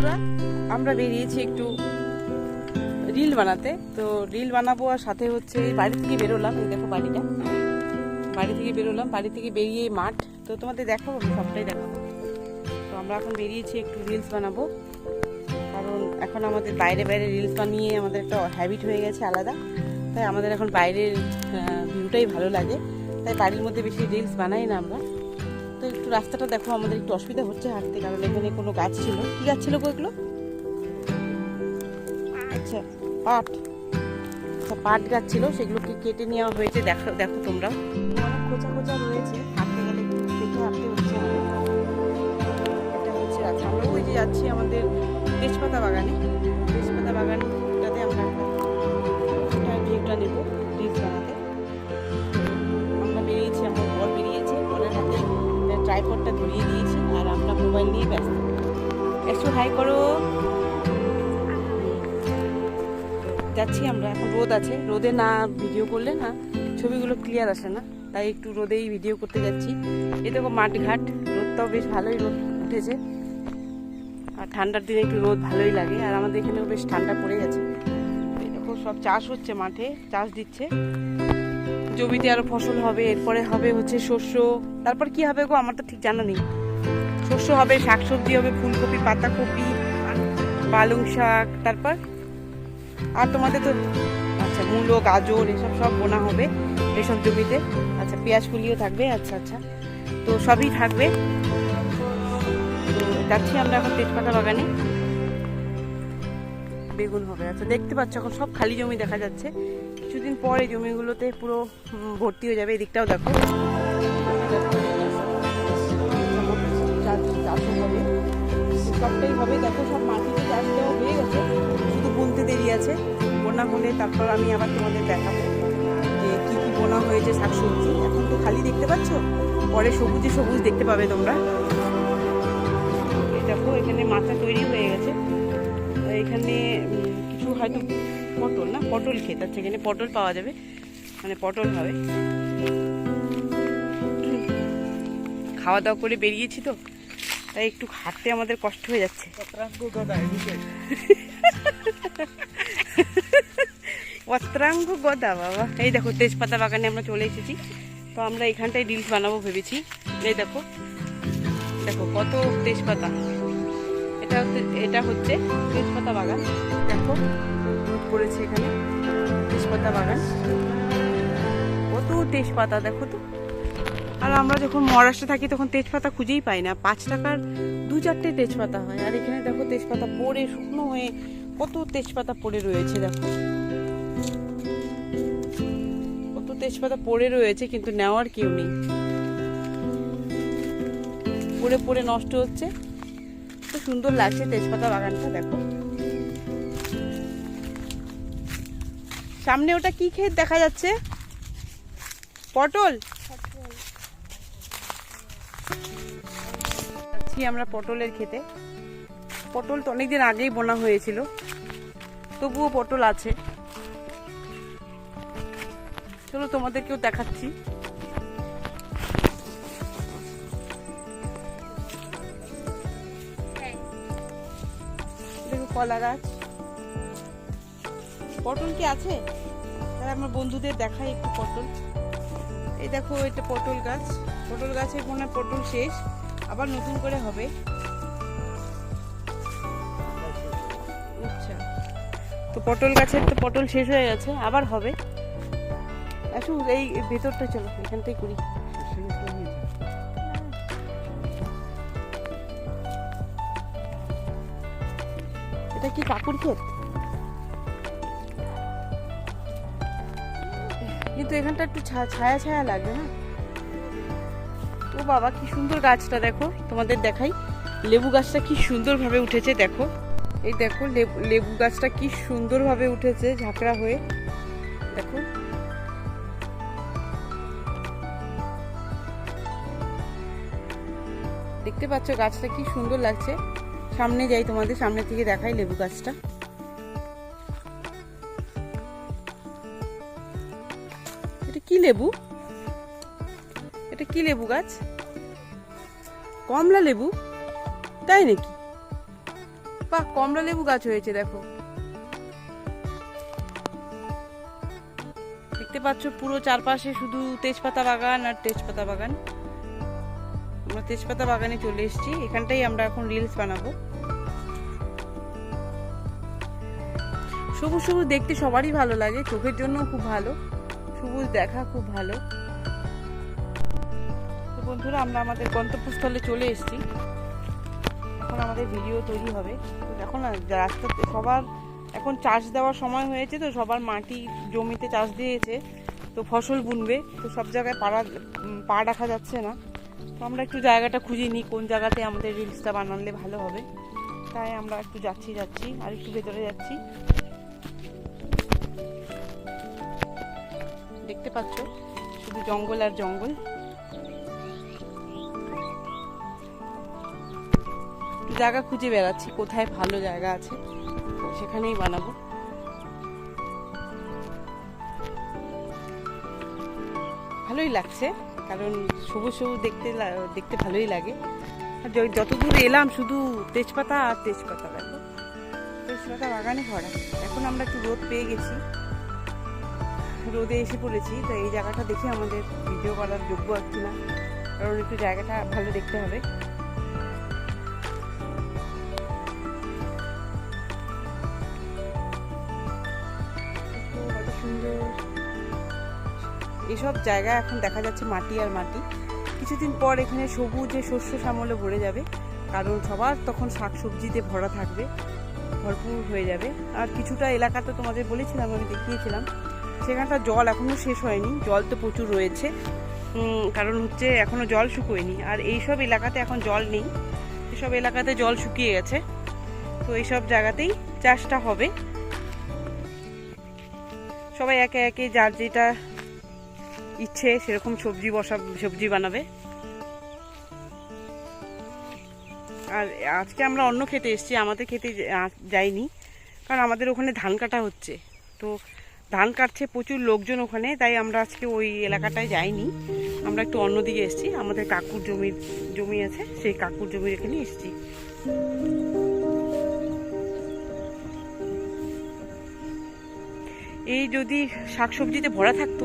বন্ধুরা, আমরা বেরিয়েছি একটু রিল বানাতে। তো রিল বানাবো আর সাথে হচ্ছে বাড়ি থেকে বেরোলাম। এই দেখো বাড়িটা। বাড়ি থেকে বেরোলাম। বাড়ি থেকে বেরিয়ে মাঠ। তো তোমাদের দেখাবো সবটাই দেখাবো। তো আমরা এখন বেরিয়েছি একটু রিলস বানাবো। কারণ এখন আমাদের বাইরে বাইরে রিলস বানিয়ে আমাদের একটা হ্যাবিট হয়ে গেছে আলাদা। তাই আমাদের এখন বাইরের ভিউটাই ভালো লাগে। তাই বাড়ির মধ্যে বেশি রিলস বানাই না আমরা। তো একটু রাস্তাটা দেখো, আমাদের একটু অসুবিধা হচ্ছে হাঁটতে, কারণ এখানে কোনো গাছ ছিল। কি গাছ ছিল এগুলো? আচ্ছা পাট। আচ্ছা পাট গাছ ছিল, সেগুলোকে কেটে নেওয়া হয়েছে। দেখো দেখো তোমরা। অনেক খোঁচা খোঁচা রয়েছে। হাঁটতে গেলে দেখে হাঁটতে হচ্ছে। এটা হচ্ছে আমরা ওই যে যাচ্ছি আমাদের তেজপাতা বাগানে। তেজপাতা বাগানটাতে ট্রাইপডটা ধরিয়ে দিয়েছি আর আমরা মোবাইল নিয়ে ব্যস্ত। একটু হাই করো। যাচ্ছি আমরা, এখন রোদ আছে। রোদে না ভিডিও করলে না, ছবিগুলো ক্লিয়ার আসে না। তাই একটু রোদেই ভিডিও করতে যাচ্ছি। এই দেখো মাঠঘাট, রোদটাও বেশ ভালোই রোদ উঠেছে। আর ঠান্ডার দিনে একটু রোদ ভালোই লাগে। আর আমাদের এখানেও বেশ ঠান্ডা পড়ে গেছে। দেখো সব চাষ হচ্ছে মাঠে, চাষ দিচ্ছে। জমিতে আরও ফসল হবে, এরপরে হবে হচ্ছে শস্য। তারপর কি হবে গো? আমার তো ঠিক জানা নেই। শস্য হবে, শাকসবজি হবে, ফুলকপি, পাতাকপি, পালং শাক, তারপর? আর তোমাদের তো আচ্ছা মূলো, গাজর, এসব সব বোনা হবে এসব জমিতে। আচ্ছা পেঁয়াজ কুলিও থাকবে? আচ্ছা আচ্ছা। তো সবই থাকবে। যাচ্ছি আমরা এখন তেজপাতা বাগানে। বেগুন হবে। আচ্ছা দেখতে পাচ্ছ, এখন সব খালি জমি দেখা যাচ্ছে। কিছুদিন পরে জমিগুলোতে পুরো ভর্তি হয়ে যাবে এদিকটাও দেখো। সবটাই হবে দেখো সব মাটিতে চাষ দেওয়া হয়ে গেছে। শুধু বুনতে দেরি আছে। বোনা হলে তারপর আমি আবার তোমাদের দেখাবো যে কি কি বোনা হয়েছে শাকসবজি। এখন তো খালি দেখতে পাচ্ছ? পরে সবুজে সবুজ দেখতে পাবে তোমরা। দেখো এখানে মাথা তৈরি হয়ে গেছে। এখানে কিছু হয়তো পটল না? পটল ক্ষেত আছে এখানে পটল পাওয়া যাবে। মানে পটল হবে। খাওয়া দাওয়া করে বেরিয়েছি তো, তাই একটু হাঁটতে আমাদের কষ্ট হয়ে যাচ্ছে। পত্রাঙ্গ গদা, বাবা। এই দেখো, তেজপাতা বাগানে আমরা চলে এসেছি। তো আমরা এখানটায় রিলস বানাবো ভেবেছি। এই দেখো। দেখো, কত তেজপাতা। এটা হচ্ছে এটা হচ্ছে তেজপাতা বাগান। দেখো। পড়েছে এখানে, তেজপাতা বাগান। কত তেজপাতা, দেখো তো। আর আমরা যখন মহারাষ্ট্রে থাকি, তখন তেজপাতা খুঁজেই পাই না। পাঁচ টাকার দু চারটে তেজপাতা হয়। আর এখানে দেখো তেজপাতা পড়ে, শুকনো হয়ে কত তেজপাতা পড়ে রয়েছে, দেখো। কত তেজপাতা পড়ে রয়েছে, কিন্তু নেওয়ার কেউ নেই। পড়ে পড়ে নষ্ট হচ্ছে। তো সুন্দর লাগছে তেজপাতা বাগানটা, দেখো। সামনে ওটা কি ক্ষেত দেখা যাচ্ছে? পটল? আমরা পটলের খেতে পটল তো অনেকদিন আগেই বোনা হয়েছিল। তবুও পটল আছে। চলো তোমাদেরকেও দেখাচ্ছি। দেখো কলা গাছ। পটল কি আছে? তাহলে আমার বন্ধুদের দেখাই একটু পটল। এই দেখো, এটা পটল গাছ। পটল গাছে মনে পটল শেষ। আবার নতুন করে হবে। আচ্ছা। তো পটল গাছের তো পটল শেষ হয়ে গেছে, আবার হবে। আসুন, এই ভেতরটা চলো, এখানটাই করি। এটা কি কাকুর ক্ষেত? কিন্তু এখানটা একটু ছায়া ছায়া লাগে না ও বাবা, কি সুন্দর গাছটা, দেখো। তোমাদের দেখাই। লেবু গাছটা কি সুন্দরভাবে উঠেছে, দেখো। এই দেখো, লেবু গাছটা কি সুন্দরভাবে উঠেছে, ঝাঁকড়া হয়ে। দেখো। দেখতে পাচ্ছ, গাছটা কি সুন্দর লাগছে। সামনে যাই তোমাদের সামনে থেকে দেখাই লেবু গাছটা। লেবু? এটা কি লেবু গাছ? কমলা লেবু? তাই নাকি? বাহ, কমলা লেবু গাছ হয়েছে, দেখো। দেখতে পাচ্ছ, পুরো চারপাশে শুধু তেজপাতা বাগান আর তেজপাতা বাগান। আমরা তেজপাতা বাগানে চলে এসেছি। এখানটাই আমরা এখন রিলস বানাবো। সবুজ সবুজ দেখতে সবারই ভালো লাগে, চোখের জন্য খুব ভালো। সবুজ দেখা খুব ভালো। তো বন্ধুরা, আমরা আমাদের গন্তব্যস্থলে চলে এসেছি। এখন আমাদের ভিডিও তৈরি হবে। এখন রাস্তাতে সবার এখন চাষ দেওয়ার সময় হয়েছে, তো সবার মাটি জমিতে চাষ দিয়েছে, তো ফসল বুনবে, তো সব জায়গায় পাড়া পা রাখা যাচ্ছে না। তো আমরা একটু জায়গাটা খুঁজে নিই, কোন জায়গাতে আমাদের রিলসটা বানালে ভালো হবে। তাই আমরা একটু যাচ্ছি যাচ্ছি, আর একটু ভেতরে যাচ্ছি। দেখতে পাচ্ছ? শুধু জঙ্গল আর জঙ্গল। জায়গা খুঁজে বেড়াচ্ছি, কোথায় ভালো জায়গা আছে সেখানেই বানাবো। ভালোই লাগছে, কারণ সবুজ সবুজ দেখতে দেখতে ভালোই লাগে। আর যতদূর এলাম, শুধু তেজপাতা আর তেজপাতা, দেখো। তেজপাতা বাগানে ভরা। এখন আমরা একটু রোদ পেয়ে গেছি। রোদে এসে পড়েছি তো এই জায়গাটা দেখে আমাদের ভিডিও করার যোগ্য আর না। কারণ একটু জায়গাটা ভালো দেখতে হবে। সুন্দর। এসব জায়গা এখন দেখা যাচ্ছে মাটি আর মাটি। কিছুদিন পর এখানে সবুজে শস্য সামলে ভরে যাবে। কারণ সবার তখন শাকসবজিতে ভরা থাকবে, ভরপুর হয়ে যাবে। আর কিছুটা এলাকা তো তোমাদের বলেছিলাম, আমি দেখিয়েছিলাম। সেখানটা জল এখনও শেষ হয়নি। জল তো প্রচুর রয়েছে। কারণ হচ্ছে এখনও জল শুকোয়নি। আর এইসব এলাকাতে এখন জল নেই। এসব এলাকাতে জল শুকিয়ে গেছে। তো এইসব জায়গাতেই চাষটা হবে। সবাই একে একে যার যেটা ইচ্ছে সেরকম সবজি বসা, সবজি বানাবে। আর আজকে আমরা অন্য খেতে এসছি। আমাদের খেতে যাইনি। কারণ আমাদের ওখানে ধান কাটা হচ্ছে। তো ধান কাটছে প্রচুর লোকজন ওখানে, তাই আমরা আজকে ওই এলাকাটায় যাইনি। আমরা একটু অন্যদিকে এসেছি, আমাদের কাকুর জমির, জমি আছে, সেই কাকুর জমির এখানে এসেছি। এই যদি শাকসবজিতে ভরা থাকতো,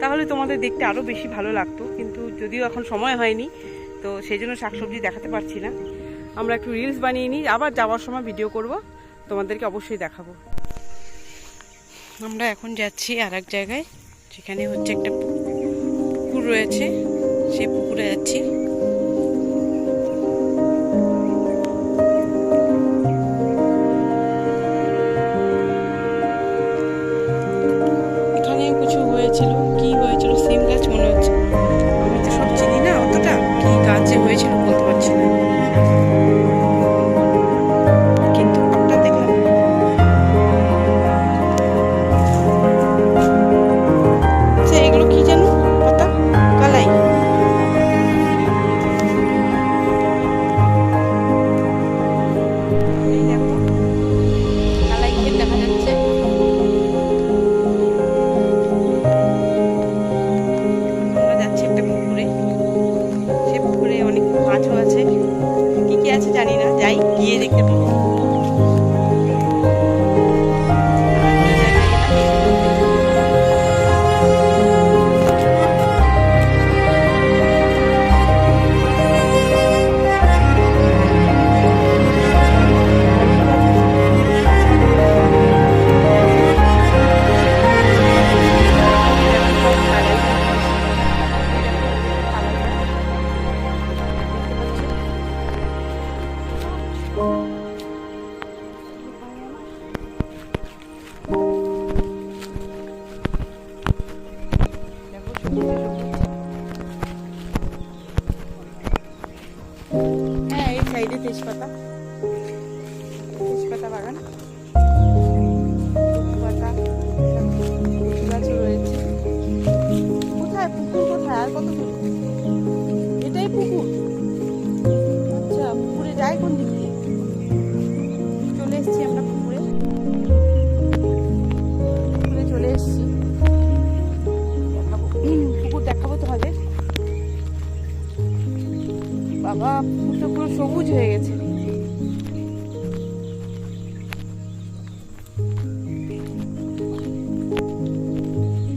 তাহলে তোমাদের দেখতে আরও বেশি ভালো লাগতো, কিন্তু যদিও এখন সময় হয়নি, তো সেই জন্য শাকসবজি দেখাতে পারছি না। আমরা একটু রিলস বানিয়ে নিই, আবার যাওয়ার সময় ভিডিও করব, তোমাদেরকে অবশ্যই দেখাবো। আমরা এখন যাচ্ছি আর জায়গায় সেখানে হচ্ছে একটা পুকুর রয়েছে সেই পুকুরে যাচ্ছি। তেজপাতা। তেজপাতা বাগান। সবুজ হয়ে গেছে।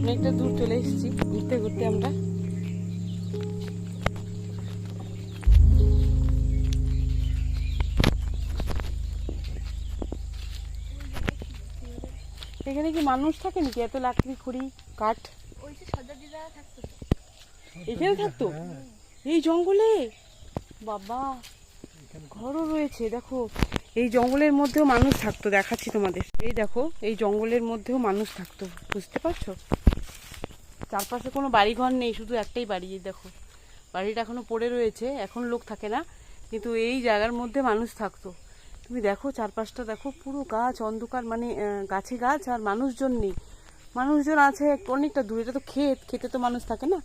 অনেকটা দূর চলে এসেছি ঘুরতে ঘুরতে আমরা। এখানে কি মানুষ থাকে নাকি? এত লাকড়ি খুঁড়ি কাঠ? এখানে থাকতো? এই জঙ্গলে? বাবা। ঘরও রয়েছে, দেখো। এই জঙ্গলের মধ্যেও মানুষ থাকতো, দেখাচ্ছি তোমাদের। এই দেখো, এই জঙ্গলের মধ্যেও মানুষ থাকতো, বুঝতে পারছ? চারপাশে কোনো বাড়ি ঘর নেই, শুধু একটাই বাড়ি দেখো। বাড়িটা এখনও পড়ে রয়েছে, এখন লোক থাকে না, কিন্তু এই জায়গার মধ্যে মানুষ থাকতো। তুমি দেখো, চারপাশটা দেখো, পুরো গাছ, অন্ধকার মানে গাছে গাছ আর মানুষজন নেই। মানুষজন আছে অনেকটা দূরে তো ক্ষেত খেতে তো মানুষ থাকে না।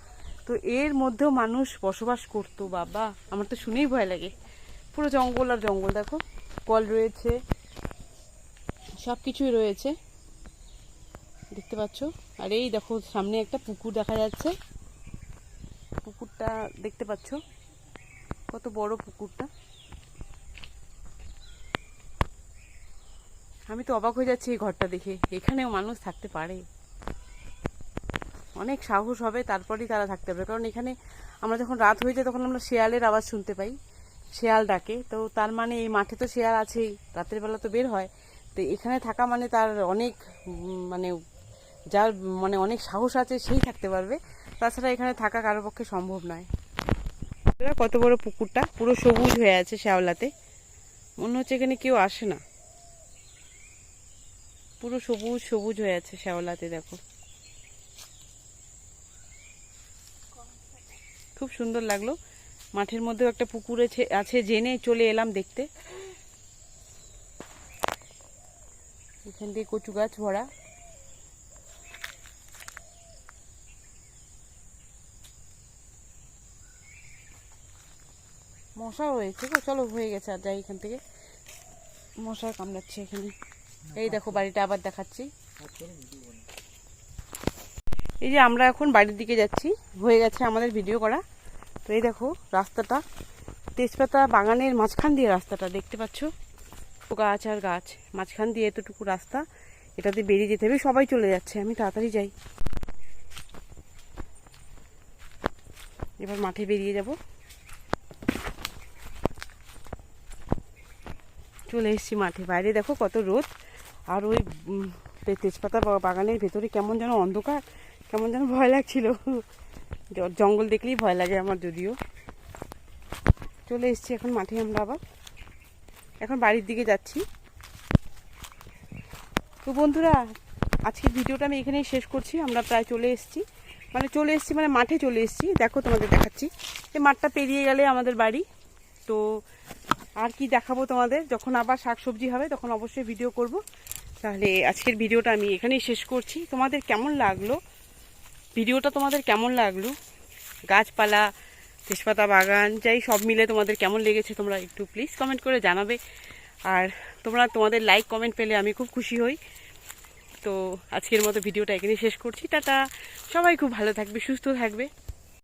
তো এর মধ্যেও মানুষ বসবাস করতো, বাবা। আমার তো শুনেই ভয় লাগে। পুরো জঙ্গল আর জঙ্গল, দেখো। কল রয়েছে। সব কিছুই রয়েছে। দেখতে পাচ্ছ? আর এই দেখো, সামনে একটা পুকুর দেখা যাচ্ছে। পুকুরটা দেখতে পাচ্ছ? কত বড় পুকুরটা। আমি তো অবাক হয়ে যাচ্ছি এই ঘরটা দেখে। এখানেও মানুষ থাকতে পারে। অনেক সাহস হবে, তারপরেই তারা থাকতে পারবে কারণ এখানে আমরা যখন রাত হয়ে যায়, তখন আমরা শেয়ালের আওয়াজ শুনতে পাই। শেয়াল ডাকে। তো তার মানে এই মাঠে তো শেয়াল আছেই, রাতের বেলা তো বের হয়। তো এখানে থাকা মানে তার অনেক মানে যার মানে অনেক সাহস আছে সেই থাকতে পারবে। তাছাড়া এখানে থাকা কারোর পক্ষে সম্ভব নয়। কত বড় পুকুরটা? পুরো সবুজ হয়ে আছে শ্যাওলাতে। মনে হচ্ছে এখানে কেউ আসে না। পুরো সবুজ সবুজ হয়ে আছে শ্যাওলাতে, দেখো। খুব সুন্দর লাগল। মাঠের মধ্যেও একটা পুকুর আছে- জেনে চলে এলাম দেখতে। এখান দিয়ে কচু গাছ ভরা। মশা হয়েছে গো, চলো হয়ে গেছে, আর যাই এখান থেকে। মশা কামড়াচ্ছে এখানে। এই দেখো, বাড়িটা আবার দেখাচ্ছি। এই যে আমরা এখন বাড়ির দিকে যাচ্ছি, হয়ে গেছে আমাদের ভিডিও করা। তো এই দেখো রাস্তাটা। তেজপাতা বাগানের মাঝখান দিয়ে রাস্তাটা, দেখতে পাচ্ছ? গাছ আর গাছ, মাঝখান দিয়ে এতটুকু রাস্তা এটাতে বেরিয়ে যেতে হবে, সবাই চলে যাচ্ছে, আমি তাড়াতাড়ি যাই। এবার মাঠে বেরিয়ে যাব। চলে এসেছি মাঠে, বাইরে দেখো কত রোদ। আর ওই তেজপাতা বাগানের ভেতরে কেমন যেন অন্ধকার, কেমন যেন ভয় লাগছিল। জঙ্গল দেখলেই ভয় লাগে আমার যদিও। চলে এসেছি এখন মাঠে আমরা আবার। এখন বাড়ির দিকে যাচ্ছি। তো বন্ধুরা, আজকের ভিডিওটা আমি এখানেই শেষ করছি। আমরা প্রায় চলে এসেছি। মানে চলে এসেছি মানে মাঠে চলে এসেছি। দেখো তোমাদের দেখাচ্ছি। এই মাঠটা পেরিয়ে গেলে আমাদের বাড়ি। তো আর কি দেখাবো তোমাদের? যখন আবার শাকসবজি হবে, তখন অবশ্যই ভিডিও করব। তাহলে আজকের ভিডিওটা আমি এখানেই শেষ করছি। তোমাদের কেমন লাগল? ভিডিওটা তোমাদের কেমন লাগল? গাছপালা, তেজপাতা বাগান, যাই সব মিলে তোমাদের কেমন লেগেছে তোমরা একটু প্লিজ কমেন্ট করে জানাবে। আর তোমরা তোমাদের লাইক কমেন্ট পেলে আমি খুব খুশি হই। তো আজকের মতো ভিডিওটা এখানে শেষ করছি। টাটা! সবাই খুব ভালো থাকবে, সুস্থ থাকবে।